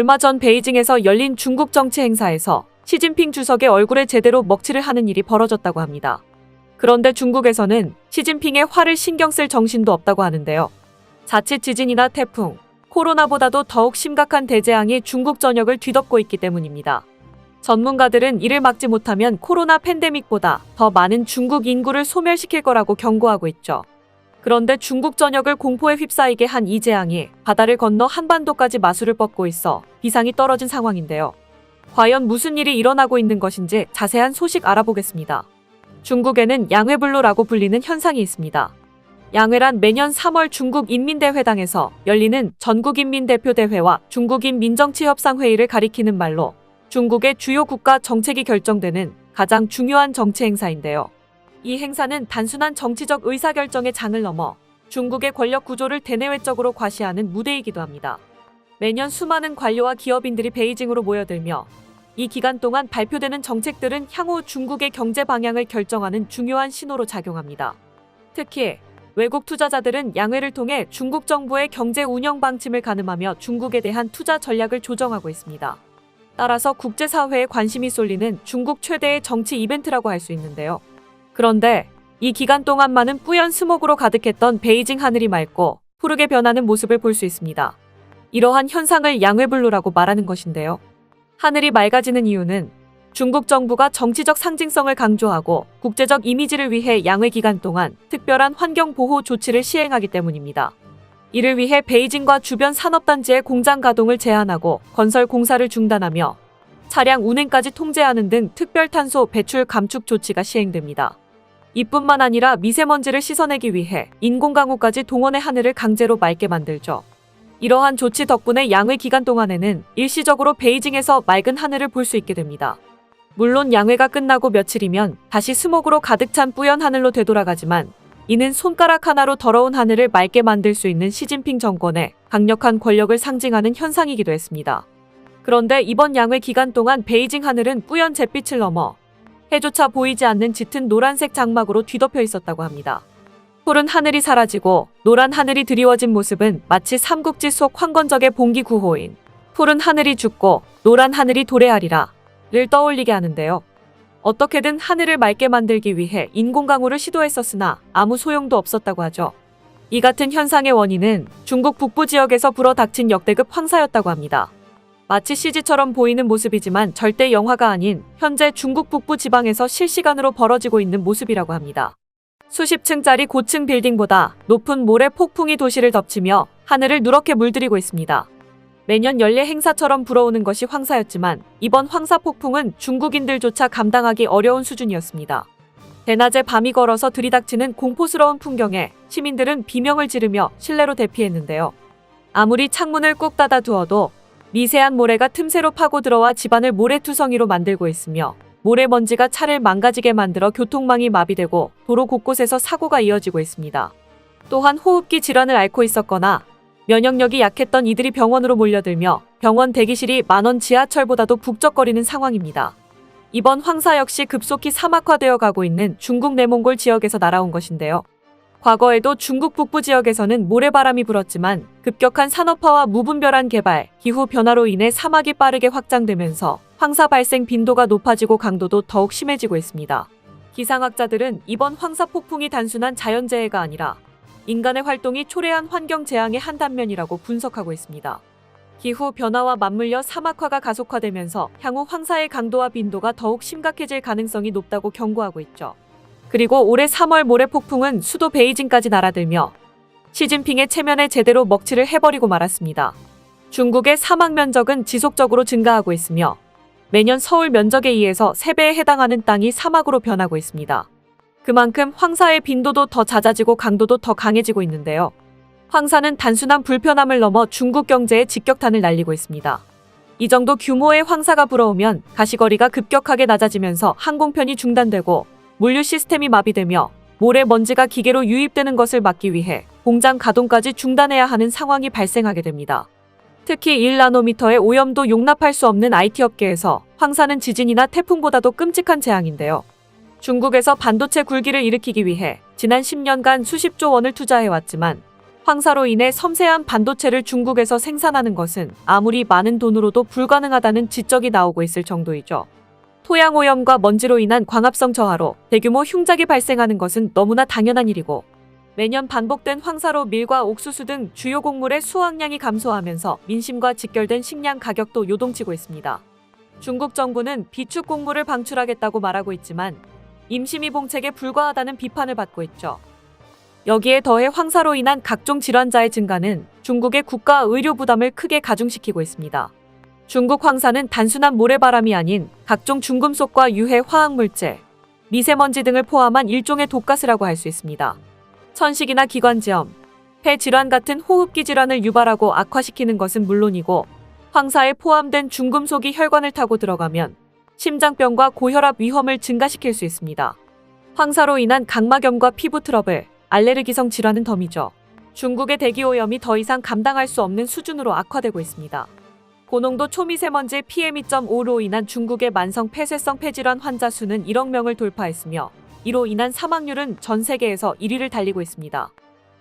얼마 전 베이징에서 열린 중국 정치 행사에서 시진핑 주석의 얼굴에 제대로 먹칠을 하는 일이 벌어졌다고 합니다. 그런데 중국에서는 시진핑의 화를 신경 쓸 정신도 없다고 하는데요. 자칫 지진이나 태풍, 코로나보다도 더욱 심각한 대재앙이 중국 전역을 뒤덮고 있기 때문입니다. 전문가들은 이를 막지 못하면 코로나 팬데믹보다 더 많은 중국 인구를 소멸시킬 거라고 경고하고 있죠. 그런데 중국 전역을 공포에 휩싸이게 한 이 재앙이 바다를 건너 한반도까지 마술을 뻗고 있어 비상이 떨어진 상황인데요. 과연 무슨 일이 일어나고 있는 것인지 자세한 소식 알아보겠습니다. 중국에는 양회불로라고 불리는 현상이 있습니다. 양회란 매년 3월 중국 인민대회당에서 열리는 전국인민대표대회와 중국인 민정치협상회의를 가리키는 말로 중국의 주요 국가 정책이 결정되는 가장 중요한 정치 행사인데요. 이 행사는 단순한 정치적 의사결정의 장을 넘어 중국의 권력 구조를 대내외적으로 과시하는 무대이기도 합니다. 매년 수많은 관료와 기업인들이 베이징으로 모여들며 이 기간 동안 발표되는 정책들은 향후 중국의 경제 방향을 결정하는 중요한 신호로 작용합니다. 특히 외국 투자자들은 양회를 통해 중국 정부의 경제 운영 방침을 가늠하며 중국에 대한 투자 전략을 조정하고 있습니다. 따라서 국제사회에 관심이 쏠리는 중국 최대의 정치 이벤트라고 할 수 있는데요. 그런데 이 기간 동안만은 뿌연 스모그로 가득했던 베이징 하늘이 맑고 푸르게 변하는 모습을 볼 수 있습니다. 이러한 현상을 양회불로라고 말하는 것인데요. 하늘이 맑아지는 이유는 중국 정부가 정치적 상징성을 강조하고 국제적 이미지를 위해 양회 기간 동안 특별한 환경 보호 조치를 시행하기 때문입니다. 이를 위해 베이징과 주변 산업단지의 공장 가동을 제한하고 건설 공사를 중단하며 차량 운행까지 통제하는 등 특별 탄소 배출 감축 조치가 시행됩니다. 이뿐만 아니라 미세먼지를 씻어내기 위해 인공강우까지 동원의 하늘을 강제로 맑게 만들죠. 이러한 조치 덕분에 양회 기간 동안에는 일시적으로 베이징에서 맑은 하늘을 볼 수 있게 됩니다. 물론 양회가 끝나고 며칠이면 다시 스모그로 가득 찬 뿌연 하늘로 되돌아가지만 이는 손가락 하나로 더러운 하늘을 맑게 만들 수 있는 시진핑 정권의 강력한 권력을 상징하는 현상이기도 했습니다. 그런데 이번 양회 기간 동안 베이징 하늘은 뿌연 잿빛을 넘어 해조차 보이지 않는 짙은 노란색 장막으로 뒤덮여 있었다고 합니다. 푸른 하늘이 사라지고 노란 하늘이 드리워진 모습은 마치 삼국지 속 황건적의 봉기 구호인 푸른 하늘이 죽고 노란 하늘이 도래하리라 를 떠올리게 하는데요. 어떻게든 하늘을 맑게 만들기 위해 인공강우를 시도했었으나 아무 소용도 없었다고 하죠. 이 같은 현상의 원인은 중국 북부 지역에서 불어닥친 역대급 황사였다고 합니다. 마치 CG처럼 보이는 모습이지만 절대 영화가 아닌 현재 중국 북부 지방에서 실시간으로 벌어지고 있는 모습이라고 합니다. 수십 층짜리 고층 빌딩보다 높은 모래 폭풍이 도시를 덮치며 하늘을 누렇게 물들이고 있습니다. 매년 연례 행사처럼 불어오는 것이 황사였지만 이번 황사 폭풍은 중국인들조차 감당하기 어려운 수준이었습니다. 대낮에 밤이 걸어서 들이닥치는 공포스러운 풍경에 시민들은 비명을 지르며 실내로 대피했는데요. 아무리 창문을 꾹 닫아 두어도 미세한 모래가 틈새로 파고 들어와 집안을 모래투성이로 만들고 있으며 모래먼지가 차를 망가지게 만들어 교통망이 마비되고 도로 곳곳에서 사고가 이어지고 있습니다. 또한 호흡기 질환을 앓고 있었거나 면역력이 약했던 이들이 병원으로 몰려들며 병원 대기실이 만원 지하철보다도 북적거리는 상황입니다. 이번 황사 역시 급속히 사막화되어 가고 있는 중국 내몽골 지역에서 날아온 것인데요. 과거에도 중국 북부 지역에서는 모래바람이 불었지만 급격한 산업화와 무분별한 개발, 기후 변화로 인해 사막이 빠르게 확장되면서 황사 발생 빈도가 높아지고 강도도 더욱 심해지고 있습니다. 기상학자들은 이번 황사 폭풍이 단순한 자연재해가 아니라 인간의 활동이 초래한 환경 재앙의 한 단면이라고 분석하고 있습니다. 기후 변화와 맞물려 사막화가 가속화되면서 향후 황사의 강도와 빈도가 더욱 심각해질 가능성이 높다고 경고하고 있죠. 그리고 올해 3월 모래 폭풍은 수도 베이징까지 날아들며 시진핑의 체면에 제대로 먹칠을 해버리고 말았습니다. 중국의 사막 면적은 지속적으로 증가하고 있으며 매년 서울 면적에 의해서 3배에 해당하는 땅이 사막으로 변하고 있습니다. 그만큼 황사의 빈도도 더 잦아지고 강도도 더 강해지고 있는데요. 황사는 단순한 불편함을 넘어 중국 경제에 직격탄을 날리고 있습니다. 이 정도 규모의 황사가 불어오면 가시거리가 급격하게 낮아지면서 항공편이 중단되고 물류 시스템이 마비되며 모래 먼지가 기계로 유입되는 것을 막기 위해 공장 가동까지 중단해야 하는 상황이 발생하게 됩니다. 특히 1나노미터의 오염도 용납할 수 없는 IT 업계에서 황사는 지진이나 태풍보다도 끔찍한 재앙인데요. 중국에서 반도체 굴기를 일으키기 위해 지난 10년간 수십조 원을 투자해왔지만 황사로 인해 섬세한 반도체를 중국에서 생산하는 것은 아무리 많은 돈으로도 불가능하다는 지적이 나오고 있을 정도이죠. 토양 오염과 먼지로 인한 광합성 저하로 대규모 흉작이 발생하는 것은 너무나 당연한 일이고 매년 반복된 황사로 밀과 옥수수 등 주요 곡물의 수확량이 감소하면서 민심과 직결된 식량 가격도 요동치고 있습니다. 중국 정부는 비축 곡물을 방출하겠다고 말하고 있지만 임시미 봉책에 불과하다는 비판을 받고 있죠. 여기에 더해 황사로 인한 각종 질환자의 증가는 중국의 국가 의료 부담을 크게 가중시키고 있습니다. 중국 황사는 단순한 모래바람이 아닌 각종 중금속과 유해 화학물질, 미세먼지 등을 포함한 일종의 독가스라고 할 수 있습니다. 천식이나 기관지염, 폐 질환 같은 호흡기 질환을 유발하고 악화시키는 것은 물론이고 황사에 포함된 중금속이 혈관을 타고 들어가면 심장병과 고혈압 위험을 증가시킬 수 있습니다. 황사로 인한 각막염과 피부 트러블, 알레르기성 질환은 덤이죠. 중국의 대기 오염이 더 이상 감당할 수 없는 수준으로 악화되고 있습니다. 고농도 초미세먼지 PM2.5로 인한 중국의 만성 폐쇄성 폐질환 환자 수는 1억 명을 돌파했으며 이로 인한 사망률은 전 세계에서 1위를 달리고 있습니다.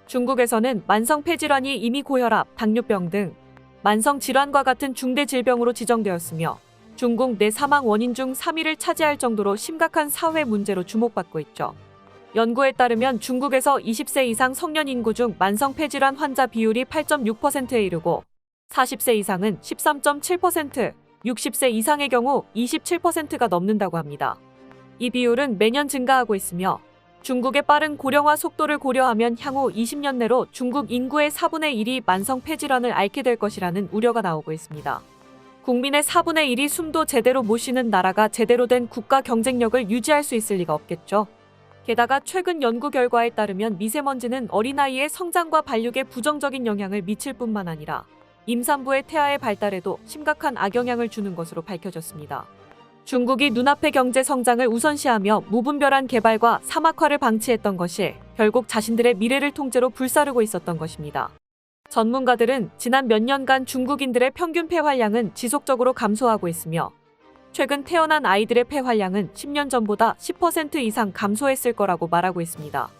중국에서는 만성 폐질환이 이미 고혈압, 당뇨병 등 만성 질환과 같은 중대 질병으로 지정되었으며 중국 내 사망 원인 중 3위를 차지할 정도로 심각한 사회 문제로 주목받고 있죠. 연구에 따르면 중국에서 20세 이상 성년 인구 중 만성 폐질환 환자 비율이 8.6%에 이르고 40세 이상은 13.7%, 60세 이상의 경우 27%가 넘는다고 합니다. 이 비율은 매년 증가하고 있으며 중국의 빠른 고령화 속도를 고려하면 향후 20년 내로 중국 인구의 4분의 1이 만성 폐질환을 앓게 될 것이라는 우려가 나오고 있습니다. 국민의 4분의 1이 숨도 제대로 못 쉬는 나라가 제대로 된 국가 경쟁력을 유지할 수 있을 리가 없겠죠. 게다가 최근 연구 결과에 따르면 미세먼지는 어린아이의 성장과 발육에 부정적인 영향을 미칠 뿐만 아니라 임산부의 태아의 발달에도 심각한 악영향을 주는 것으로 밝혀졌습니다. 중국이 눈앞의 경제 성장을 우선시하며 무분별한 개발과 사막화를 방치했던 것이 결국 자신들의 미래를 통째로 불사르고 있었던 것입니다. 전문가들은 지난 몇 년간 중국인들의 평균 폐활량은 지속적으로 감소하고 있으며 최근 태어난 아이들의 폐활량은 10년 전보다 10% 이상 감소했을 거라고 말하고 있습니다.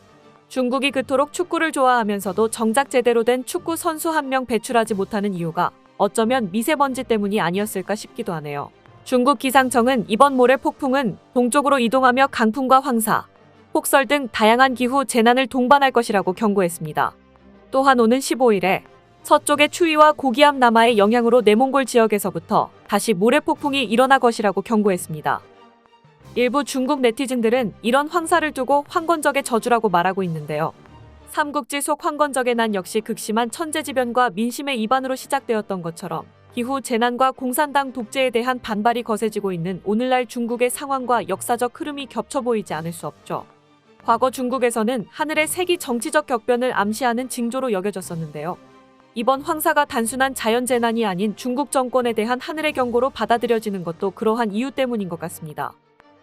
중국이 그토록 축구를 좋아하면서도 정작 제대로 된 축구 선수 한 명 배출하지 못하는 이유가 어쩌면 미세먼지 때문이 아니었을까 싶기도 하네요. 중국 기상청은 이번 모래 폭풍은 동쪽으로 이동하며 강풍과 황사, 폭설 등 다양한 기후 재난을 동반할 것이라고 경고했습니다. 또한 오는 15일에 서쪽의 추위와 고기압 남하의 영향으로 내몽골 지역에서부터 다시 모래 폭풍이 일어날 것이라고 경고했습니다. 일부 중국 네티즌들은 이런 황사를 두고 황건적의 저주라고 말하고 있는데요. 삼국지 속 황건적의 난 역시 극심한 천재지변과 민심의 이반으로 시작되었던 것처럼 기후 재난과 공산당 독재에 대한 반발이 거세지고 있는 오늘날 중국의 상황과 역사적 흐름이 겹쳐 보이지 않을 수 없죠. 과거 중국에서는 하늘의 색이 정치적 격변을 암시하는 징조로 여겨졌었는데요. 이번 황사가 단순한 자연재난이 아닌 중국 정권에 대한 하늘의 경고로 받아들여지는 것도 그러한 이유 때문인 것 같습니다.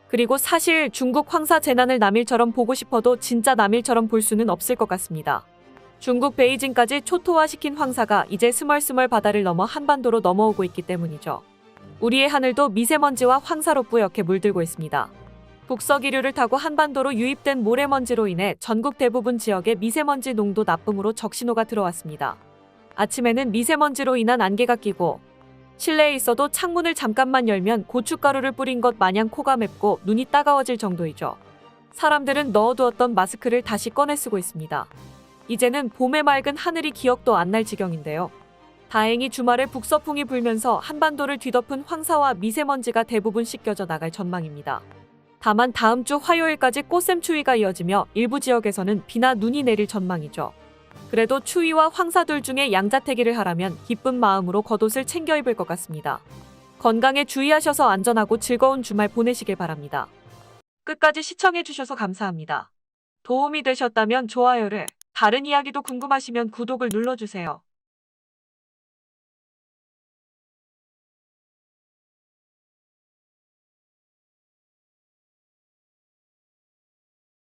그리고 사실 중국 황사 재난을 남일처럼 보고 싶어도 진짜 남일처럼 볼 수는 없을 것 같습니다. 중국 베이징까지 초토화시킨 황사가 이제 스멀스멀 바다를 넘어 한반도로 넘어오고 있기 때문이죠. 우리의 하늘도 미세먼지와 황사로 뿌옇게 물들고 있습니다. 북서기류를 타고 한반도로 유입된 모래먼지로 인해 전국 대부분 지역에 미세먼지 농도 나쁨으로 적신호가 들어왔습니다. 아침에는 미세먼지로 인한 안개가 끼고 실내에 있어도 창문을 잠깐만 열면 고춧가루를 뿌린 것 마냥 코가 맵고 눈이 따가워질 정도이죠. 사람들은 넣어두었던 마스크를 다시 꺼내 쓰고 있습니다. 이제는 봄의 맑은 하늘이 기억도 안 날 지경인데요. 다행히 주말에 북서풍이 불면서 한반도를 뒤덮은 황사와 미세먼지가 대부분 씻겨져 나갈 전망입니다. 다만 다음 주 화요일까지 꽃샘 추위가 이어지며 일부 지역에서는 비나 눈이 내릴 전망이죠. 그래도 추위와 황사 둘 중에 양자택일을 하라면 기쁜 마음으로 겉옷을 챙겨 입을 것 같습니다. 건강에 주의하셔서 안전하고 즐거운 주말 보내시길 바랍니다. 끝까지 시청해주셔서 감사합니다. 도움이 되셨다면 좋아요를, 다른 이야기도 궁금하시면 구독을 눌러주세요.